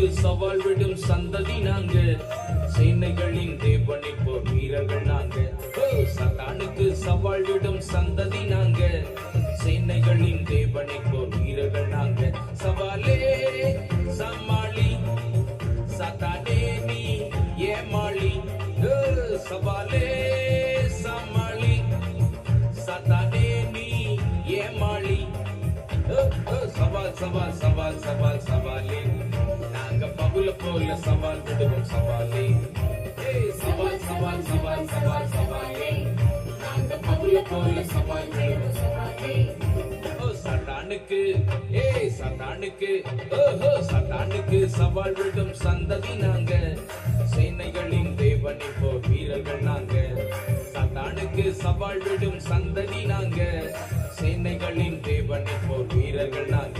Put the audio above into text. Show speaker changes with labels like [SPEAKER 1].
[SPEAKER 1] சாத்தானுக்கு சவால் விடும் சந்ததி நாங்க. சேனைகளின் தேவனை வீரர்கள் நாங்க. ஓ, சவால் விடும் சந்ததி நாங்க. சேனைகளின் தேவனை வீரர்கள் நாங்க. சவாலே சமாளி சாத்தானே நீ ஏமாளி. சவாலே சமாளி சாத்தானே நீ ஏமாளி. சவால் சவால் சவால் சவால் குள்ள போல சவால் விடுவோம் சவாலே. ஏய், சவால் சவால் சவால் சவால் சவாலே. நாங்க பவுல போல சவால் விடுவோம் சவாலே. ஓ சட்டானுக்கு ஏய் சட்டானுக்கு ஓஹோ சட்டானுக்கு சவால் விடும் சந்ததி நாங்க. சேனைகளின் தேவன் இப்போ வீரர்கள் நாங்க. சட்டானுக்கு சவால் விடும் சந்ததி நாங்க. சேனைகளின் தேவன் இப்போ வீரர்கள் நாங்க.